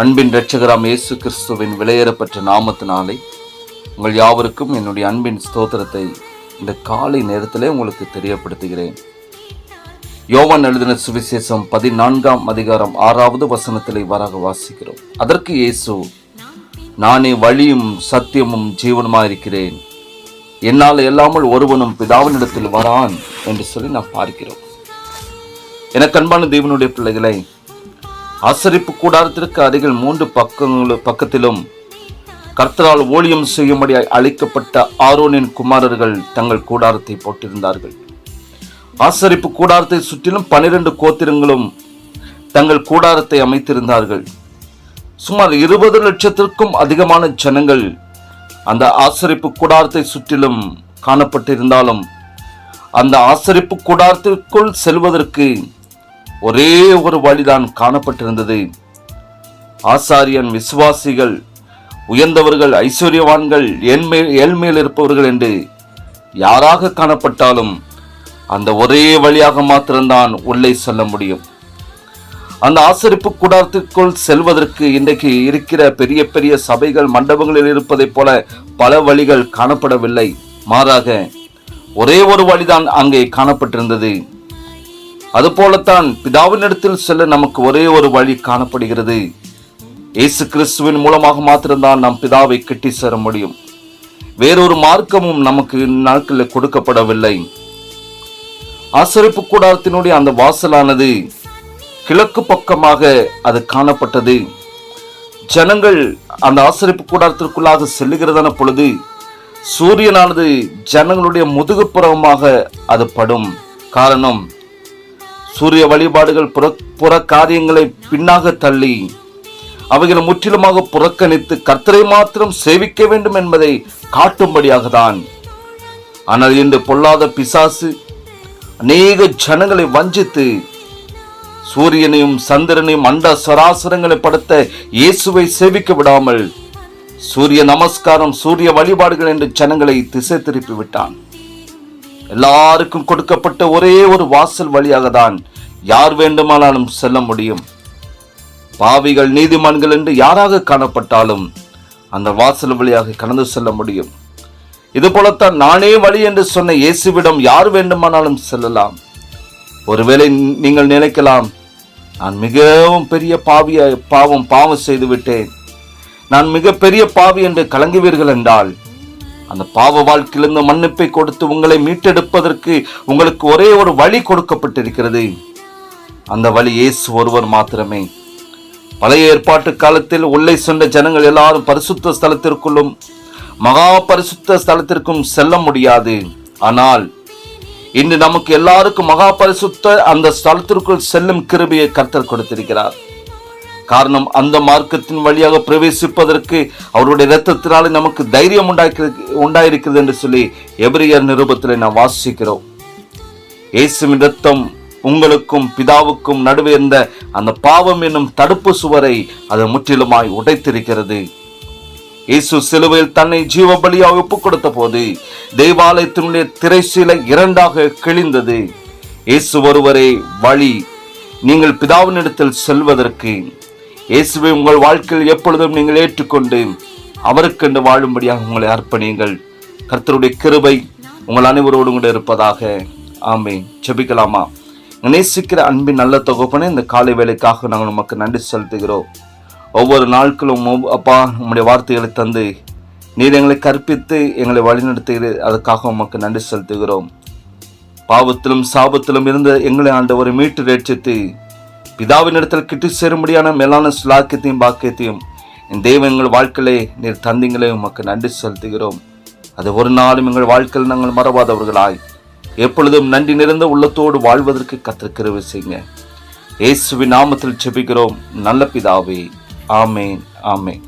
அன்பின் இரட்சகராம் இயேசு கிறிஸ்துவின் விலையேறப்பட்ட நாமத்தினாலே உங்கள் யாவருக்கும் என்னுடைய அன்பின் ஸ்தோத்திரத்தை இந்த காலை நேரத்திலே உங்களுக்கு தெரியப்படுத்துகிறேன். யோவான் எழுதின சுவிசேஷம் பதினான்காம் அதிகாரம் ஆறாவது வசனத்திலே வராக வாசிக்கிறோம். அதற்கு இயேசு நானே வழியும் சத்தியமும் ஜீவனுமாயிருக்கிறேன். என்னால் இல்லாமல் ஒருவனும் பிதாவினிடத்தில் வரான் என்று சொல்லி நாம் பார்க்கிறோம். எனக்கு அன்பான தேவனுடைய பிள்ளைகளை ஆசரிப்பு கூடாரத்திற்கு அருகில் மூன்று பக்கங்கள் பக்கத்திலும் கர்த்தரால் ஊழியம் செய்யும்படி அழைக்கப்பட்ட ஆரோனின் குமாரர்கள் தங்கள் கூடாரத்தை போட்டிருந்தார்கள். ஆசரிப்பு கூடாரத்தை சுற்றிலும் பனிரெண்டு கோத்திரங்களும் தங்கள் கூடாரத்தை அமைத்திருந்தார்கள். சுமார் இருபது லட்சத்திற்கும் அதிகமான ஜனங்கள் அந்த ஆசரிப்பு கூடாரத்தை சுற்றிலும் காணப்பட்டிருந்தாலும் அந்த ஆசரிப்பு கூடாரத்திற்குள் செல்வதற்கு ஒரே ஒரு வழிதான் காணப்பட்டிருந்தது. ஆசாரியன் விசுவாசிகள் உயர்ந்தவர்கள் ஐஸ்வர்யவான்கள் ஏழ்மேல் ஏழ்மையில் இருப்பவர்கள் என்று யாராக காணப்பட்டாலும் அந்த ஒரே வழியாக மாத்திரம்தான் உள்ளே செல்ல முடியும். அந்த ஆசரிப்பு கூடாரத்திற்குள் செல்வதற்கு இன்றைக்கு இருக்கிற பெரிய பெரிய சபைகள் மண்டபங்களில் இருப்பதைப் போல பல வழிகள் காணப்படவில்லை. மாறாக ஒரே ஒரு வழிதான் அங்கே காணப்பட்டிருந்தது. அதுபோலத்தான் பிதாவினிடத்தில் செல்ல நமக்கு ஒரே ஒரு வழி காணப்படுகிறது. இயேசு கிறிஸ்துவின் மூலமாக மாத்திரம்தான் நாம் பிதாவை கட்டி சேர முடியும். வேறொரு மார்க்கமும் நமக்கு நாட்களில் கொடுக்கப்படவில்லை. ஆசரிப்பு கூடாரத்தினுடைய அந்த வாசலானது கிழக்கு பக்கமாக அது காணப்பட்டது. ஜனங்கள் அந்த ஆசரிப்பு கூடாரத்திற்குள்ளாக செல்லுகிறதான பொழுது சூரியனானது ஜனங்களுடைய முதுகுப்புறமாக அது படும். காரணம் சூரிய வழிபாடுகள் புற புற காரியங்களை பின்னாக தள்ளி அவைகளை முற்றிலுமாக புறக்கணித்து கர்த்தரை மாத்திரம் சேவிக்க வேண்டும் என்பதை காட்டும்படியாக தான் ஆனால் இன்று பொல்லாத பிசாசு அநேக ஜனங்களை வஞ்சித்து சூரியனையும் சந்திரனையும் அண்ட சராசரங்களை படுத்த இயேசுவை சேவிக்க விடாமல் சூரிய நமஸ்காரம் சூரிய வழிபாடுகள் என்று ஜனங்களை திசை திருப்பி விட்டான். எல்லாருக்கும் கொடுக்கப்பட்ட ஒரே ஒரு வாசல் வழியாக தான் யார் வேண்டுமானாலும் செல்ல முடியும். பாவிகள் நீதிமான்கள் என்று யாராக காணப்பட்டாலும் அந்த வாசல் வழியாக கடந்து செல்ல முடியும். இது போலத்தான் நானே வழி என்று சொன்ன இயேசுவிடம் யார் வேண்டுமானாலும் செல்லலாம். ஒருவேளை நீங்கள் நினைக்கலாம் நான் மிகவும் பெரிய பாவிய பாவம் பாவம் செய்து விட்டேன் நான் மிகப்பெரிய பாவி என்று கலங்குவீர்கள் என்றால் அந்த பாவ வாழ்க்கையிலிருந்து மன்னிப்பை கொடுத்து உங்களை மீட்டெடுப்பதற்கு உங்களுக்கு ஒரே ஒரு வழி கொடுக்கப்பட்டிருக்கிறது. அந்த வழி இயேசு ஒருவர் மாத்திரமே. பழைய ஏற்பாட்டு காலத்தில் உள்ளே சென்ற ஜனங்கள் எல்லாரும் பரிசுத்த ஸ்தலத்திற்குள்ளும் மகா பரிசுத்த ஸ்தலத்திற்கும் செல்ல முடியாது. ஆனால் இன்று நமக்கு எல்லாருக்கும் மகா பரிசுத்த அந்த ஸ்தலத்திற்குள் செல்லும் கிருபையை கர்த்தர் கொடுத்திருக்கிறார். காரணம் அந்த மார்க்கத்தின் வழியாக பிரவேசிப்பதற்கு அவருடைய இரத்தத்தினாலே நமக்கு தைரியம் உண்டாக்கிறது உண்டாயிருக்கிறது என்று சொல்லி எபிரியர் நிருபத்தில் நாம் வாசிக்கிறோம். இயேசுவின் இரத்தம் உங்களுக்கும் பிதாவுக்கும் நடுவே இருந்த அந்த பாவம் என்னும் தடுப்பு சுவரை அது முற்றிலுமாய் உடைத்திருக்கிறது. இயேசு சிலுவையில் தன்னை ஜீவ பலியாக ஒப்புக் கொடுத்த போது தேவாலயத்தினுடைய திரைசீலை இரண்டாக கிழிந்தது. இயேசு ஒருவரே வழி நீங்கள் பிதாவினிடத்தில் செல்வதற்கு இயேசுவை உங்கள் வாழ்க்கையில் எப்பொழுதும் நீங்கள் ஏற்றுக்கொண்டு அவருக்கென்று வாழும்படியாக உங்களை அர்ப்பணியுங்கள். கர்த்தருடைய கிருபை உங்கள் அனைவரோடும் கூட இருப்பதாக. ஆமே செபிக்கலாமா நேசிக்கிற அன்பின் நல்ல தொகுப்பனை இந்த காலை வேலைக்காக நாங்கள் நமக்கு நன்றி செலுத்துகிறோம். ஒவ்வொரு நாட்களும் ஒவ்வொ- அப்பா உம்முடைய வார்த்தைகளை தந்து நீர் எங்களை கற்பித்து எங்களை வழிநடத்துகிறீர். அதுக்காக உமக்கு நன்றி செலுத்துகிறோம். பாவத்திலும் சாபத்திலும் இருந்த எங்களை ஆண்டவரை மீட்டு ரட்சித்து பிதாவினிடத்தில் கிட்டி சேரும்படியான மேலான சுலாக்கியத்தையும் பாக்கியத்தையும் என் தெய்வம் எங்கள் வாழ்க்கையிலே நீர் தந்தீங்களே உமக்கு நன்றி செலுத்துகிறோம். அது ஒரு நாளும் எங்கள் வாழ்க்கையில் நாங்கள் மறவாதவர்களாய். எப்பொழுதும் நன்றி நிறைந்த உள்ளத்தோடு வாழ்வதற்கு கத்திருக்கிறவை செய்யுங்க. இயேசுவின் நாமத்தில் செபிக்கிறோம் நல்ல பிதாவே. ஆமேன் ஆமேன்.